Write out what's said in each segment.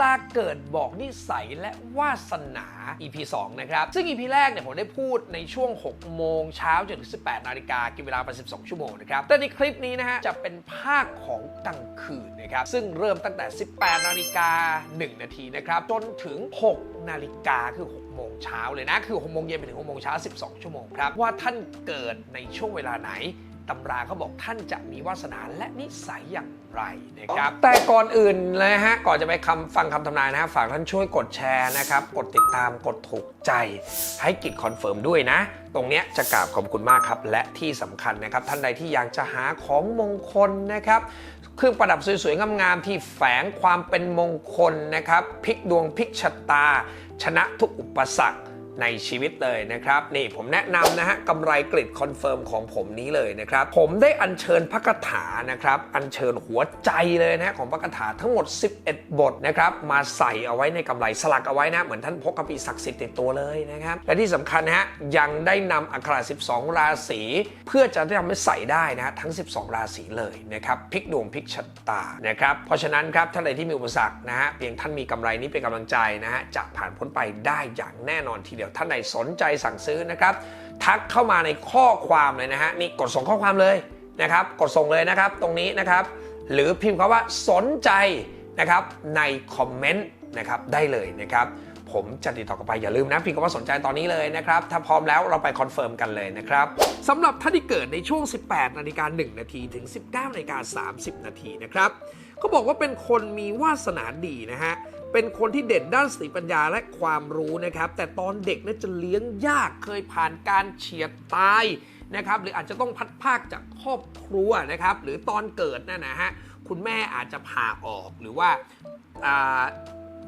ลาเกิดบอกนิสัยและวาสนา EP 2 นะครับ ซึ่ง EP แรกเนี่ยผมได้พูดในช่วง 6 โมงเช้าจนถึง 18 นาฬิกากินเวลาไป 12 ชั่วโมงนะครับ แต่ในคลิปนี้นะฮะ จะเป็นภาคของกลางคืนนะครับ ซึ่งเริ่มตั้งแต่ 18 นาฬิกา 1 นาทีนะครับ จนถึง 6 นาฬิกาคือ 6 โมงเช้าเลยนะ คือ 6 โมงเย็นไปถึง 6 โมงเช้า 12 ชั่วโมงครับ ว่าท่านเกิดในช่วงเวลาไหน ตำราเขาบอกท่านจะมีวาสนาและนิสัยอย่างไรนะครับ แต่ก่อนอื่นนะฮะ ก่อนจะไปคำฟังคำทำนายนะฮะ ฝากท่านช่วยกดแชร์นะครับ กดติดตาม กดถูกใจ ให้กิจคอนเฟิร์มด้วยนะ ตรงเนี้ยจะกราบขอบคุณมากครับ และที่สำคัญนะครับ ท่านใดที่อยากจะหาของมงคลนะครับเครื่องประดับสวยๆ งามๆ ที่แฝงความเป็นมงคลนะครับพลิกดวงพลิกชะตา ชนะทุกอุปสรรค ในชีวิตเลยนะครับ นี่ผมแนะนำนะฮะกำไรกริดคอนเฟิร์มของผมนี้เลยนะครับ ผมได้อัญเชิญพระคาถานะครับ อัญเชิญหัวใจเลยนะของพระคาถาทั้งหมด 11 บทนะครับมาใส่เอาไว้ในกำไรสลักเอาไว้นะ เหมือนท่านพกกระปีศักดิ์สิทธิ์ติดตัวเลยนะครับ และที่สำคัญนะฮะยังได้นำอักขระ12 ราศีเพื่อจะได้ทำให้ใส่ได้นะฮะทั้ง 12 ราศีเลยนะครับพลิกดวงพลิกชะตานะครับเพราะฉะนั้นครับท่านใดที่มีอุปสรรคนะฮะเพียงท่านมีกำไรนี้เป็นกำลังใจนะฮะจะผ่านพ้นไปได้อย่างแน่นอนทีเดียวท่านไหนสนใจสั่งซื้อนะครับ ทักเข้ามาในข้อความเลยนะฮะนี่กดส่งข้อความเลยนะครับ กดส่งเลยนะครับตรงนี้นะครับ หรือพิมพ์คำว่าสนใจนะครับในคอมเมนต์นะครับได้เลยนะครับ ผมจะติดต่อกลับไปอย่าลืมนะพิมพ์คำว่าสนใจตอนนี้เลยนะครับ ถ้าพร้อมแล้วเราไปคอนเฟิร์มกันเลยนะครับสำหรับท่านที่เกิดในช่วง 18นาฬิกา1นาทีถึง 19นาฬิกา30 นาทีนะครับเขาบอกว่าเป็นคนมีวาสนาดีนะฮะเป็นคนที่เด่นด้านสติปัญญาและความรู้นะครับ แต่ตอนเด็กเนี่ยจะเลี้ยงยากเคยผ่านการเฉียดตายนะครับ หรืออาจจะต้องพัดภาคจากครอบครัวนะครับ หรือตอนเกิดนั่นนะฮะคุณแม่อาจจะผ่าออกหรือว่า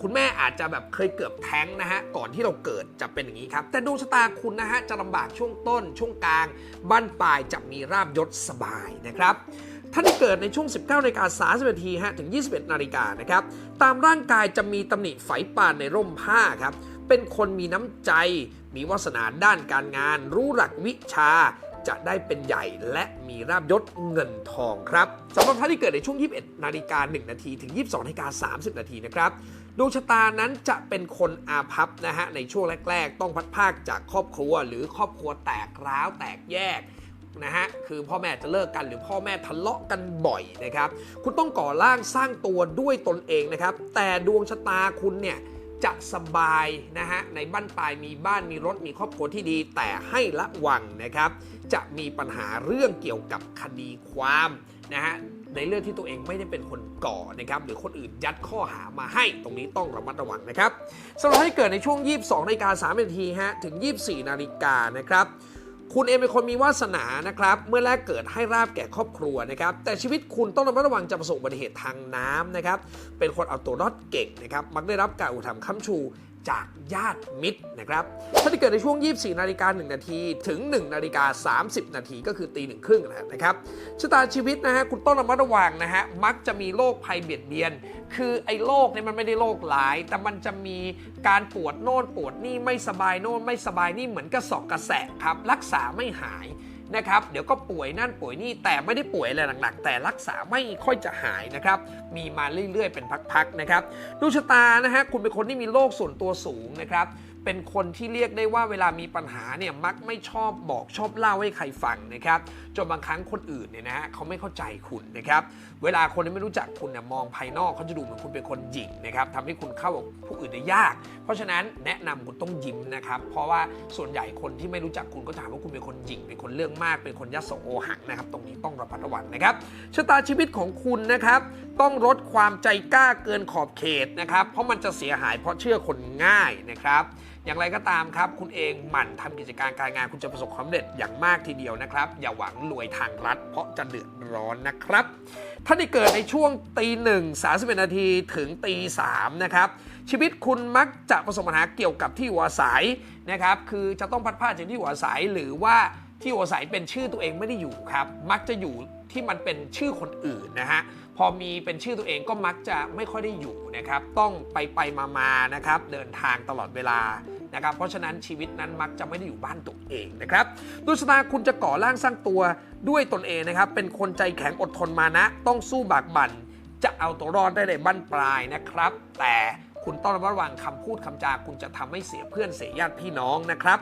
คุณแม่อาจจะแบบเคยเกือบแท้งนะฮะก่อนที่เราเกิดจะเป็นอย่างนี้ครับ แต่ดวงชะตาคุณนะฮะจะลำบากช่วงต้น ช่วงกลางบั้นปลายจะมีราบยศสบายนะครับท่านที่เกิดในช่วง 19นาฬิกา30นาทีฮะถึง 21นาฬิกานะครับ ตามร่างกายจะมีตำหนิไฝปานในร่มผ้าครับ เป็นคนมีน้ำใจ มีวาสนาด้านการงาน รู้หลักวิชา จะได้เป็นใหญ่และมีราบยศเงินทองครับสำหรับท่านที่เกิดในช่วง 21นาฬิกา1นาทีถึง 22นาฬิกา30นาทีนะครับ ดวงชะตานั้นจะเป็นคนอาภัพนะฮะในช่วงแรก ๆ ต้องพัดภาคจากครอบครัว หรือครอบครัวแตกร้าวแตกแยกนะฮะคือพ่อแม่จะเลิกกันหรือพ่อแม่ทะเลาะกันบ่อยนะครับ คุณต้องก่อร่างสร้างตัวด้วยตนเองนะครับ แต่ดวงชะตาคุณเนี่ยจะสบายนะฮะในบ้านปลายมีบ้านมีรถมีครอบครัวที่ดี แต่ให้ระวังนะครับ จะมีปัญหาเรื่องเกี่ยวกับคดีความนะฮะ ในเรื่องที่ตัวเองไม่ได้เป็นคนก่อนะครับหรือคนอื่นยัดข้อหามาให้ตรงนี้ต้องระมัดระวังนะครับสำหรับให้เกิดในช่วง 22นาฬิกา3นาทีฮะถึง 24นาฬิกานะครับคุณเองเป็นคนมีวาสนานะครับ เมื่อแรกเกิดให้ราบแก่ครอบครัวนะครับ แต่ชีวิตคุณต้องระมัดระวังจะประสบอุบัติเหตุทางน้ำนะครับ เป็นคนเอาตัวรอดเก่งนะครับ มักได้รับการอุปถัมภ์ค้ำชู จากญาติมิตรนะครับ ถ้าที่เกิดในช่วง 24 นาฬิกา 1 นาที ถึง 1 นาฬิกา 30 นาทีก็คือตีหนึ่งครึ่งนะครับชะตาชีวิตนะฮะคุณต้องระมัดระวังนะฮะ มักจะมีโรคภัยเบียดเบียน คือไอ้โรคเนี่ยมันไม่ได้โรคหลาย แต่มันจะมีการปวดโน่นปวดนี่ไม่สบายโน่นไม่สบายนี่เหมือนกระสอบกระแสครับ รักษาไม่หาย นะครับ เดี๋ยวก็ป่วยนั่นป่วยนี่แต่ไม่ได้ป่วยอะไรหนักๆแต่รักษาไม่ค่อยจะหายนะครับ มีมาเรื่อยๆ เป็นพักๆนะครับดวงชะตานะฮะคุณเป็นคนที่มีโรคส่วนตัวสูงนะครับ เป็นคนที่เรียกได้ว่าเวลามีปัญหาเนี่ยมักไม่ชอบบอกชอบเล่าให้ใครฟังนะครับจนบางครั้งคนอื่นเนี่ยนะฮะเขาไม่เข้าใจคุณนะครับเวลาคนที่ไม่รู้จักคุณเนี่ยมองภายนอกเขาจะดูเหมือนคุณเป็นคนหยิ่งนะครับทำให้คุณเข้ากับผู้อื่นได้ยาก เพราะฉะนั้นแนะนำคุณต้องยิ้มนะครับเพราะว่าส่วนใหญ่คนที่ไม่รู้จักคุณก็ถามว่าคุณเป็นคนหยิ่งเป็นคนเรื่องมากเป็นคนยโสโอหังนะครับตรงนี้ต้องระมัดระวังนะครับชะตาชีวิตของคุณนะครับต้องลดความใจกล้าเกินขอบเขตนะครับเพราะมันจะเสียหายเพราะเชื่อคนง่ายนะครับ อย่างไรก็ตามครับ คุณเองหมั่นทำกิจการการงานคุณจะประสบความสำเร็จอย่างมากทีเดียวนะครับ อย่าหวังรวยทางรัฐ เพราะจะเดือดร้อนนะครับ ถ้าได้เกิดในช่วงตีหนึ่งสาสิบนาทีถึงตีสามนะครับ ชีวิตคุณมักจะประสบปัญหาเกี่ยวกับที่หัวสายนะครับ คือจะต้องพัดพลาดจากที่หัวสายหรือว่า ที่อยู่อาศัยเป็นชื่อตัวเองไม่ได้อยู่ครับ มักจะอยู่ที่มันเป็นชื่อคนอื่นนะฮะ พอมีเป็นชื่อตัวเองก็มักจะไม่ค่อยได้อยู่นะครับ ต้องไปไปมามานะครับ เดินทางตลอดเวลานะครับ เพราะฉะนั้นชีวิตนั้นมักจะไม่ได้อยู่บ้านตัวเองนะครับดวงชะตาคุณจะก่อร่างสร้างตัวด้วยตนเองนะครับ เป็นคนใจแข็งอดทนมานะ ต้องสู้บากบั่น จะเอาตัวรอดได้ในบั้นปลายนะครับ แต่คุณต้องระมัดระวังคำพูดคำจา คุณจะทำให้เสียเพื่อนเสียญาติพี่น้องนะครับ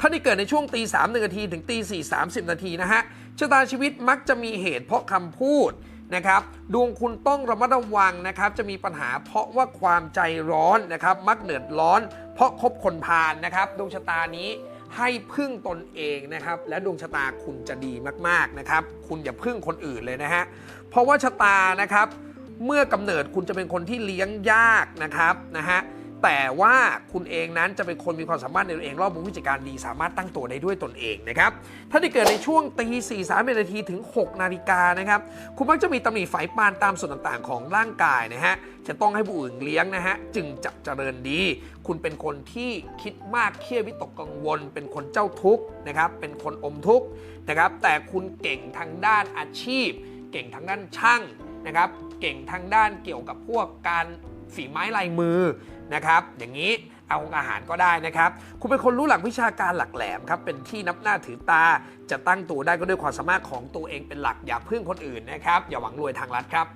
ท่านที่เกิดในช่วงตีสามหนึ่งนาทีถึงตีสี่สามสิบนาทีนะฮะชะตาชีวิตมักจะมีเหตุเพราะคำพูดนะครับดวงคุณต้องระมัดระวังนะครับจะมีปัญหาเพราะว่าความใจร้อนนะครับมักเดือดร้อน เพราะคบคนพาลนะครับดวงชะตานี้ให้พึ่งตนเองนะครับ และดวงชะตาคุณจะดีมากๆนะครับ คุณอย่าพึ่งคนอื่นเลยนะฮะเพราะว่าชะตานะครับ เมื่อกำเนิดคุณจะเป็นคนที่เลี้ยงยากนะครับนะฮะ แต่ว่าคุณเองนั้นจะเป็นคนมีความสามารถในตัวเองรอบรู้วิจิการดี สามารถตั้งตัวได้ด้วยตนเองนะครับ ถ้าที่เกิดในช่วงตีสี่สามนาทีถึง 6 นาฬิกานะครับ คุณมักจะมีตำหนิไฝปานตามส่วนต่างๆ ของร่างกายนะฮะ จะต้องให้ผู้อื่นเลี้ยงนะฮะ จึงจะเจริญดี คุณเป็นคนที่คิดมากเครียดวิตกกังวล เป็นคนเจ้าทุกข์นะครับ เป็นคนอมทุกข์นะครับ แต่คุณเก่งทางด้านอาชีพ เก่งทางด้านช่างนะครับ เก่งทางด้านเกี่ยวกับพวกการ ฝีไม้ลายมือนะครับ อย่างนี้เอาอาหารก็ได้นะครับ คุณเป็นคนรู้หลักวิชาการหลักแหลมครับ เป็นที่นับหน้าถือตา จะตั้งตัวได้ก็ด้วยความสามารถของตัวเองเป็นหลักอย่าพึ่งคนอื่นนะครับ อย่าหวังรวยทางลัดครับ